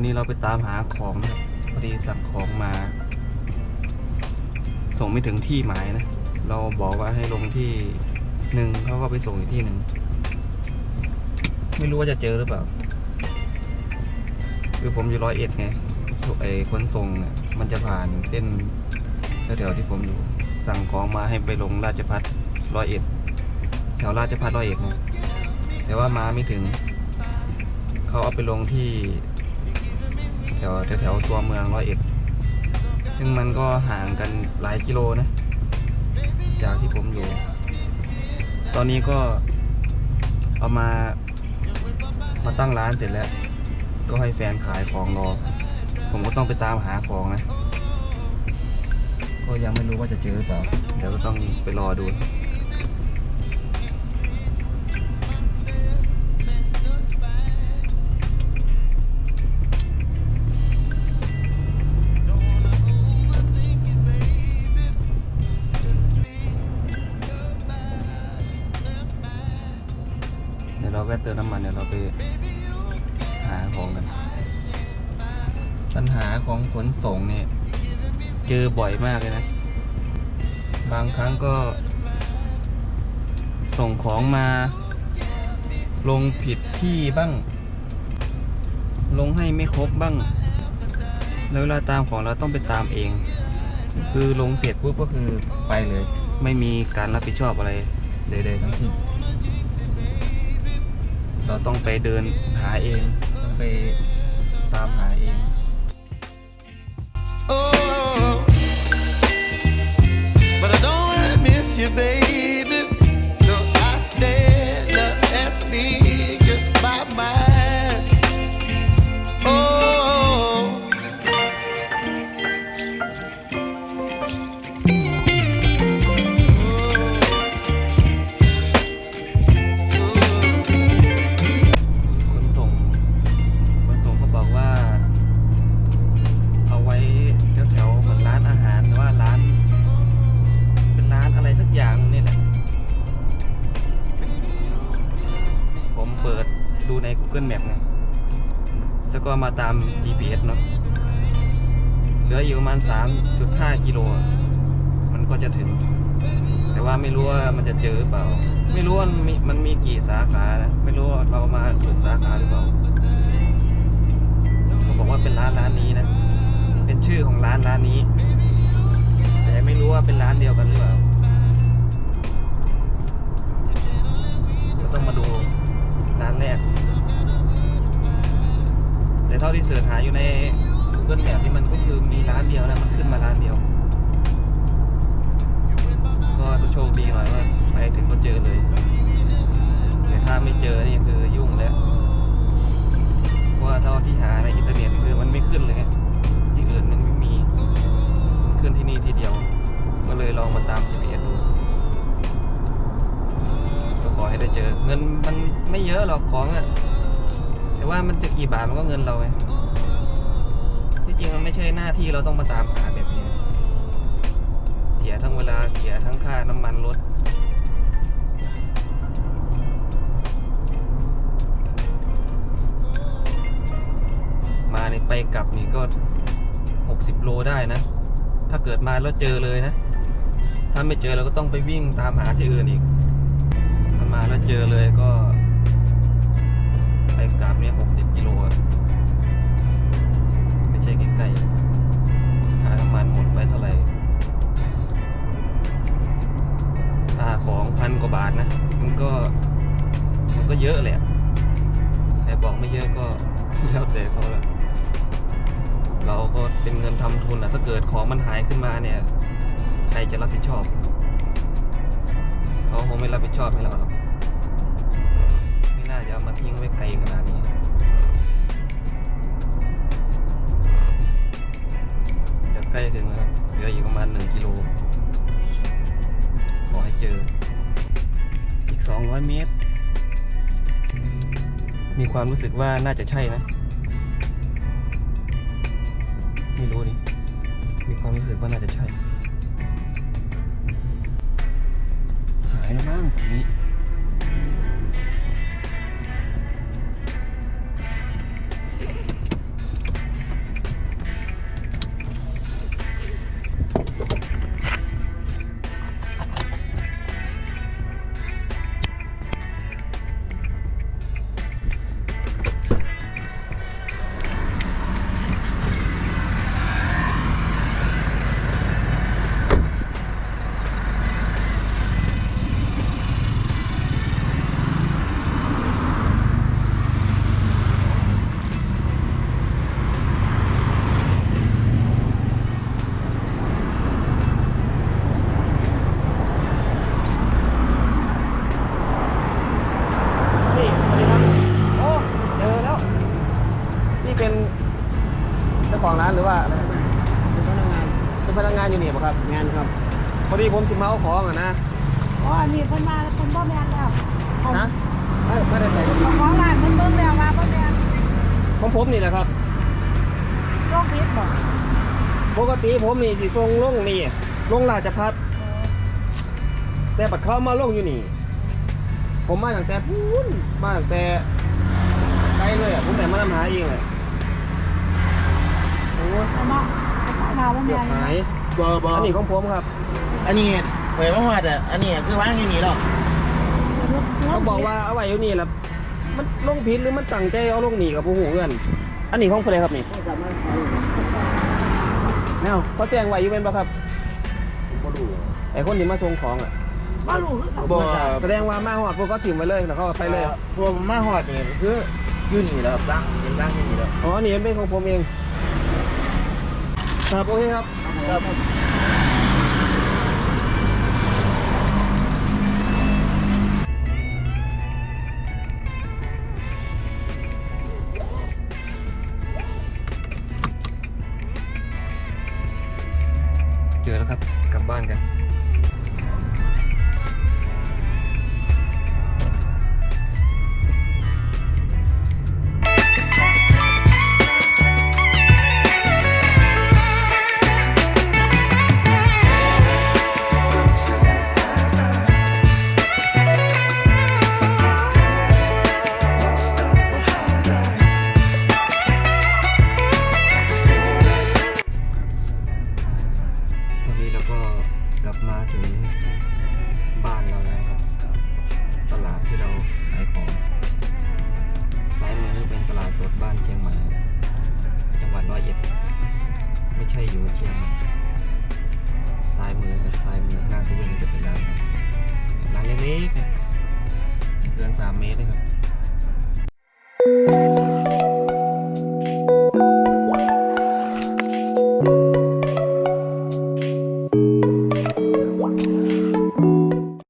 วันนี้เราไปตามหาของพอดีสั่งของมา ส่งไม่ถึงที่หมายนะ เราบอกว่าให้ลงที่หนึ่งเขาก็ไปส่งอีกที่หนึ่งไม่รู้ว่าจะเจอหรือเปล่า คือผมอยู่ร้อยเอ็ดไงไอ้ขนส่งเนี่ยมันจะผ่านเส้นแถวๆที่ผมอยู่ สั่งของมาให้ไปลงราชพัฒร้อยเอ็ดแถวราชพัฒร้อยเอ็ดนะแต่ว่ามาไม่ถึง เขาเอาไปลงที่ ถวแถวตัวเมืองร้อยเอ็ดซึ่งมันก็ห่างกันหลายกิโลนะ จากที่ผมอยู่ ตอนนี้ก็เอามามาตั้งร้านเสร็จแล้ว ก็ให้แฟนขายของรอ ผมก็ต้องไปตามหาของนะ ก็ยังไม่รู้ว่าจะเจอหรือเปล่า เดี๋ยวก็ต้องไปรอดู ติมน้ำมันเดี๋ยวเราไปหาของกัน ปัญหาของขนส่งเนี่ยเจอบ่อยมากเลยนะ บางครั้งก็ ส่งของมา ลงผิดที่บ้าง ลงให้ไม่ครบบ้าง แล้วเวลาตามของเราต้องไปตามเอง คือลงเสร็จปุ๊บก็คือไปเลย ไม่มีการรับผิดชอบอะไรใดๆทั้งสิ้น เราต้องไปเดินหาเองต้องไปตามหาเอง Google Map ไงแล้วก็มาตาม GPS เนาะเหลืออยู่ประมาณ 3.5 กิโล มันก็จะถึง แต่ว่าไม่รู้ว่ามันจะเจอหรือเปล่า ไม่รู้ว่ามันมีมันมีกี่สาขานะไม่รู้ว่าเรามาถูกสาขาหรือเปล่าเขาบอกว่าเป็นร้านร้านนี้นะ เป็นชื่อของร้านร้านนี้ แต่ไม่รู้ว่าเป็นร้านเดียวกันหรือเปล่า เท่าที่เสิร์ชหาอยู่ใน Google Map นี่มันก็คือมีร้านเดียวนะมันขึ้นมาร้านเดียว ก็โชคดีหน่อยว่าไปถึงก็เจอเลยแต่ถ้าไม่เจอนี่คือยุ่งแล้วเพราะว่าเท่าที่หาในอินเทอร์เน็ตคือมันไม่ขึ้นเลย ที่อื่นมันไม่มีมันขึ้นที่นี่ทีเดียว ก็เลยลองมาตาม GPS ดูก็ขอให้ได้เจอ เงินมันไม่เยอะหรอกของอะ แต่ว่ามันจะกี่บาทมันก็เงินเราไงที่จริงมันไม่ใช่หน้าที่เราต้องมาตามหาแบบนี้ เสียทั้งเวลาเสียทั้งค่าน้ำมันรถมาในไปกลับนี่ก็ 60 โลได้นะ ถ้าเกิดมาแล้วเจอเลยนะ ถ้าไม่เจอเราก็ต้องไปวิ่งตามหาที่อื่นอีก ถ้ามาแล้วเจอเลยก็ กลับเนี่ย60กิโลอะไม่ใช่ใกล้ๆค่าน้ำมันหมดไปเท่าไหร่ค่าของพันกว่าบาทนะ มันก็ มันก็เยอะแหละใครบอกไม่เยอะก็แล้วแต่เขาละเราก็เป็นเงินทำทุนอะถ้าเกิดของมันหายขึ้นมาเนี่ย ใครจะรับผิดชอบ เขาคงไม่รับผิดชอบให้เราหรอก จะเอามาทิ้งไว้ไกลขนาดนี้ เดี๋ยวใกล้ถึงแล้วครับเหลืออีกประมาณหนึ่งกิโล ขอให้เจอ อีก 200 เมตร มีความรู้สึกว่าน่าจะใช่นะ ไม่รู้ดิมีความรู้สึกว่าน่าจะใช่ หายแล้วมั้งตรงนี้ พอดีผมสิมาเอาของอะนะอ๋อนี่เพิ่นมาเพิ่นบ่แม่นแล้วของนะไม่ไม่ได้ใส่รถของร้านเพิ่นเบิ่งแล้วว่าบ่แม่นของผมนี่แหละครับโรคพิษบ่ปกติผมนี่สิส่งลงนี่ลงราชพัฒแต่บัดเข้ามาลงอยู่นี่ ผมมาตั้งแต่พูนมาตั้งแต่ไกลเลยอะผมแต่มานำหาเองเลยโอ้ยเอามาเอามาบ่เกืแม่อบนหายบอบออันนี้ของผมครับ อันนี้เผยมาหอดอะอันนี้คือว่างอยู่นี่หรอกเขาบอกว่าเอาไว้อยู่นี่แหละมันลงผิดหรือมันตั้งใจเอาลงนี่กับผู้หูเงินอันนี้ของใครครับนี่สามารถแนวเขาแจ้งไว้อยู่เป็นปะครับบ่ดูไอ้คนที่มาส่งของอะบ่รู้คือกันบ่แสดงว่ามาหอดพวกก็ถิ่มไว้เลยแล้วเขาก็ไปเลยพวกมาหอดนี่คืออยู่นี่แล้วครับร่างเป็นร่างอยู่นี่แล้วอ๋ออันนี่เป็นของผมเองครับโอเคครับครับ สามเมตรนะครับ